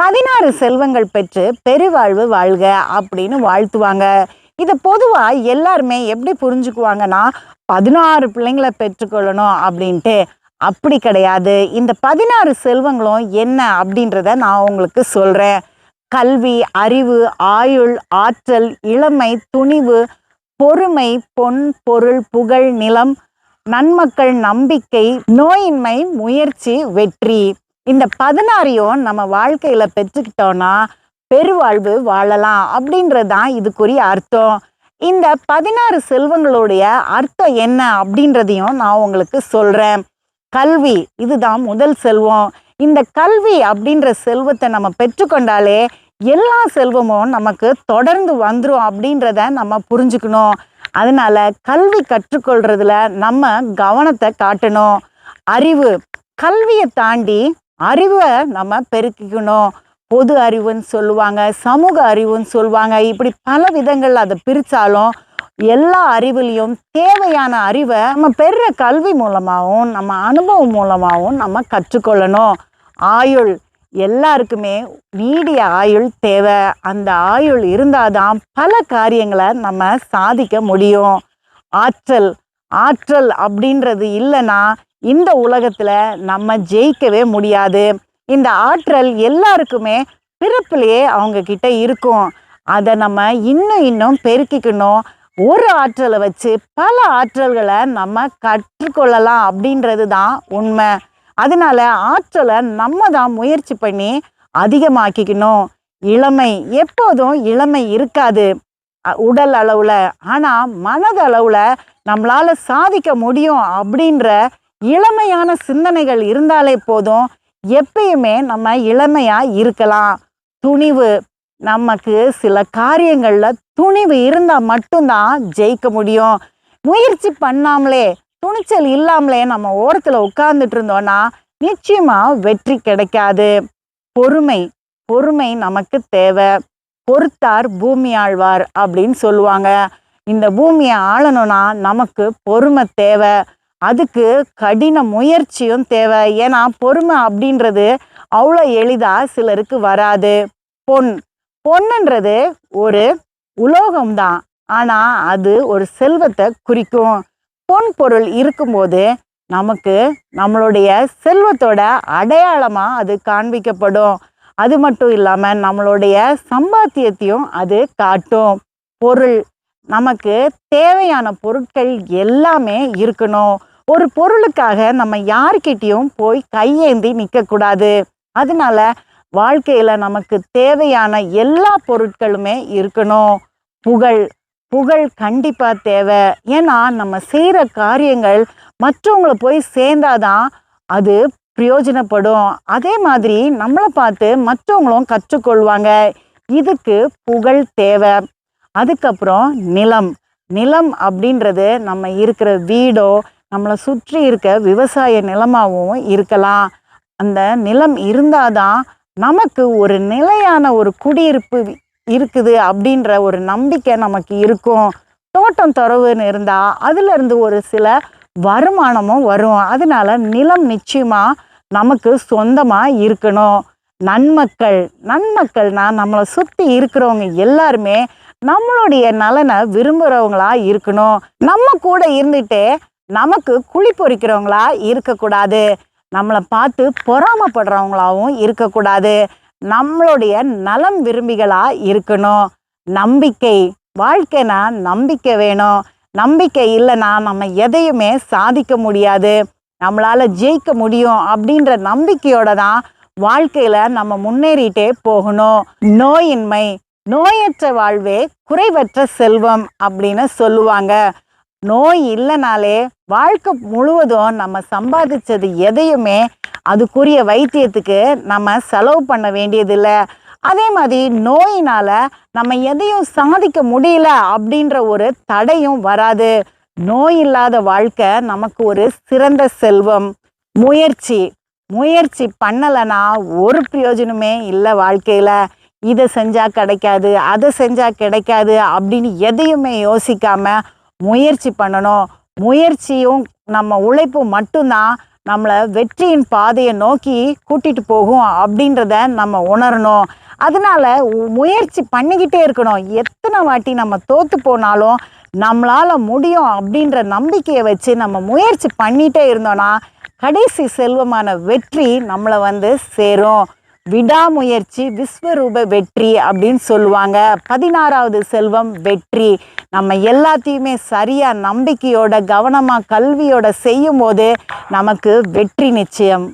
பதினாறு செல்வங்கள் பெற்று பெருவாழ்வு வாழ்க அப்படின்னு வாழ்த்துவாங்க. இதை பொதுவாக எல்லாருமே எப்படி புரிஞ்சுக்குவாங்கன்னா பதினாறு பிள்ளைங்களை பெற்றுக்கொள்ளணும் அப்படின்ட்டு. அப்படி கிடையாது. இந்த பதினாறு செல்வங்களும் என்ன அப்படின்றத நான் உங்களுக்கு சொல்கிறேன் கல்வி அறிவு ஆயுள் ஆற்றல் இளமை துணிவு பொறுமை பொன் பொருள் புகழ் நிலம் நன்மக்கள் நம்பிக்கை நோயின்மை முயற்சி வெற்றி. இந்த பதினாறையும் நம்ம வாழ்க்கையில பெற்றுக்கிட்டோம்னா பெருவாழ்வு வாழலாம் அப்படின்றது தான் இதுக்குரிய அர்த்தம். இந்த பதினாறு செல்வங்களுடைய அர்த்தம் என்ன அப்படின்றதையும் நான் உங்களுக்கு சொல்றேன். கல்வி இதுதான் முதல் செல்வம். இந்த கல்வி அப்படின்ற செல்வத்தை நம்ம பெற்றுக்கொண்டாலே எல்லா செல்வமும் நமக்கு தொடர்ந்து வந்துடும் அப்படின்றத நம்ம புரிஞ்சுக்கணும். அதனால கல்வி கற்றுக்கொள்றதுல நம்ம கவனத்தை காட்டணும். அறிவு கல்வியை தாண்டி அறிவை நம்ம பெருக்கிக்கணும். பொது அறிவுன்னு சொல்லுவாங்க சமூக அறிவுன்னு சொல்லுவாங்க. இப்படி பல விதங்கள் அதை பிரித்தாலும் எல்லா அறிவுலையும் தேவையான அறிவை நம்ம பெறுற கல்வி மூலமாகவும் நம்ம அனுபவம் மூலமாகவும் நம்ம கற்றுக்கொள்ளணும். ஆயுள் எல்லாருக்குமே நீடிய ஆயுள் தேவை. அந்த ஆயுள் இருந்தால் தான் பல காரியங்களை நம்ம சாதிக்க முடியும். ஆற்றல் ஆற்றல் அப்படின்றது இல்லைன்னா இந்த உலகத்துல நம்ம ஜெயிக்கவே முடியாது. இந்த ஆற்றல் எல்லாருக்குமே பிறப்பிலேயே அவங்க கிட்ட இருக்கும். அதை நம்ம இன்னும் இன்னும் பெருக்கிக்கணும். ஒரு ஆற்றலை வச்சு பல ஆற்றல்களை நம்ம கற்றுக்கொள்ளலாம் அப்படின்றது தான் உண்மை. அதனால ஆற்றலை நம்ம தான் முயற்சி பண்ணி அதிகமாக்கிக்கணும். இளமை எப்போதும் இளமை இருக்காது. அ, உடல் அளவில். ஆனால் மனதளவில் நம்மளால் சாதிக்க முடியும் அப்படின்ற இளமையான சிந்தனைகள் இருந்தாலே போதும். எப்பயுமே நம்ம இளமையாக இருக்கலாம். துணிவு நமக்கு சில காரியங்களில் துணிவு இருந்தால் மட்டும்தான் ஜெயிக்க முடியும். முயற்சி பண்ணாமலே துணிச்சல் இல்லாமலே நம்ம ஓரத்தில் உட்கார்ந்துட்டு இருந்தோன்னா நிச்சயமாக வெற்றி கிடைக்காது. பொறுமை பொறுமை நமக்கு தேவை. பொறுத்தார் பூமி ஆழ்வார் அப்படின்னு சொல்லுவாங்க. இந்த பூமியை ஆளணும்னா நமக்கு பொறுமை தேவை. அதுக்கு கடின முயற்சியும் தேவை. ஏன்னா பொறுமை அப்படின்றது அவ்வளோ எளிதாக சிலருக்கு வராது. பொன். பொண்ணுன்றது ஒரு உலோகம்தான். ஆனால் அது ஒரு செல்வத்தை குறிக்கும். பொன் பொருள் இருக்கும்போது நமக்கு நம்மளுடைய செல்வத்தோட அடையாளமாக அது காண்பிக்கப்படும். அது மட்டும் இல்லாமல் நம்மளுடைய சம்பாத்தியத்தையும் அது காட்டும். பொருள். நமக்கு தேவையான பொருட்கள் எல்லாமே இருக்கணும். ஒரு பொருளுக்காக நம்ம யார்கிட்டயும் போய் கையேந்தி நிற்கக்கூடாது அதனால வாழ்க்கையில நமக்கு தேவையான எல்லா பொருட்களுமே இருக்கணும். புகழ் புகழ் கண்டிப்பா தேவை. ஏன்னா நம்ம செய்கிற காரியங்கள் மற்றவங்களை போய் சேர்ந்தாதான் அது பிரயோஜனப்படும். அதே மாதிரி நம்மளை பார்த்து மற்றவங்களும் கற்றுக்கொள்வாங்க. இதுக்கு புகழ் தேவை. அதுக்கப்புறம் நிலம். நிலம் அப்படின்றது நம்ம இருக்கிற வீடோ நம்மளை சுற்றி இருக்க விவசாய நிலமாகவும் இருக்கலாம். அந்த நிலம் இருந்தாதான் நமக்கு ஒரு நிலையான ஒரு குடியிருப்பு இருக்குது அப்படின்ற ஒரு நம்பிக்கை நமக்கு இருக்கும். தோட்டம் துறவுன்னு இருந்தால் அதுலேருந்து ஒரு சில வருமானமும் வரும். அதனால நிலம் நிச்சயமா நமக்கு சொந்தமாக இருக்கணும். நன்மக்கள் நன்மக்கள்னா நம்மளை சுற்றி இருக்கிறவங்க எல்லாருமே நம்மளுடைய நலனை விரும்புகிறவங்களா இருக்கணும். நம்ம கூட இருந்துட்டு நமக்கு குழி பொறிக்கிறவங்களா இருக்கக்கூடாது. நம்மளை பார்த்து பொறாமப்படுறவங்களாவும் இருக்கக்கூடாது. நம்மளுடைய நலம் விரும்பிகளாக இருக்கணும். நம்பிக்கை வாழ்க்கைனா நம்பிக்கை வேணும். நம்பிக்கை இல்லைன்னா நம்ம எதையுமே சாதிக்க முடியாது. நம்மளால் ஜெயிக்க முடியும் அப்படின்ற நம்பிக்கையோட தான் வாழ்க்கையில் நம்ம முன்னேறிட்டே போகணும். நோயின்மை நோயற்ற வாழ்வே குறைவற்ற செல்வம் அப்படின்னு சொல்லுவாங்க. நோய் இல்லைனாலே வாழ்க்கை முழுவதும் நம்ம சம்பாதிச்சது எதையுமே அதுக்குரிய வைத்தியத்துக்கு நம்ம செலவு பண்ண வேண்டியதில்லை. அதே மாதிரி நோயினால நம்ம எதையும் சாதிக்க முடியல அப்படின்ற ஒரு தடையும் வராது. நோய் இல்லாத வாழ்க்கை நமக்கு ஒரு சிறந்த செல்வம். முயற்சி. முயற்சி பண்ணலைன்னா ஒரு பிரயோஜனமே இல்லை வாழ்க்கையில். இதை செஞ்சால் கிடைக்காது அதை செஞ்சால் கிடைக்காது அப்படின்னு எதையுமே யோசிக்காம முயற்சி பண்ணணும். முயற்சியும் நம்ம உழைப்பும் மட்டும்தான் நம்மளை வெற்றியின் பாதையை நோக்கி கூட்டிட்டு போகும் அப்படின்றத நம்ம உணரணும். அதனால முயற்சி பண்ணிக்கிட்டே இருக்கணும். எத்தனை வாட்டி நம்ம தோத்து போனாலும் நம்மளால முடியும் அப்படின்ற நம்பிக்கையை வச்சு நம்ம முயற்சி பண்ணிட்டே இருந்தோம்னா கடைசி செல்வமான வெற்றி நம்மளை வந்து சேரும். விடாமுயற்சி விஸ்வரூப வெற்றி அப்படின்னு சொல்லுவாங்க. பதினாறாவது செல்வம் வெற்றி. நம்ம எல்லாத்தையுமே சரியாக நம்பிக்கையோட கவனமாக கல்வியோட செய்யும் போது நமக்கு வெற்றி நிச்சயம்.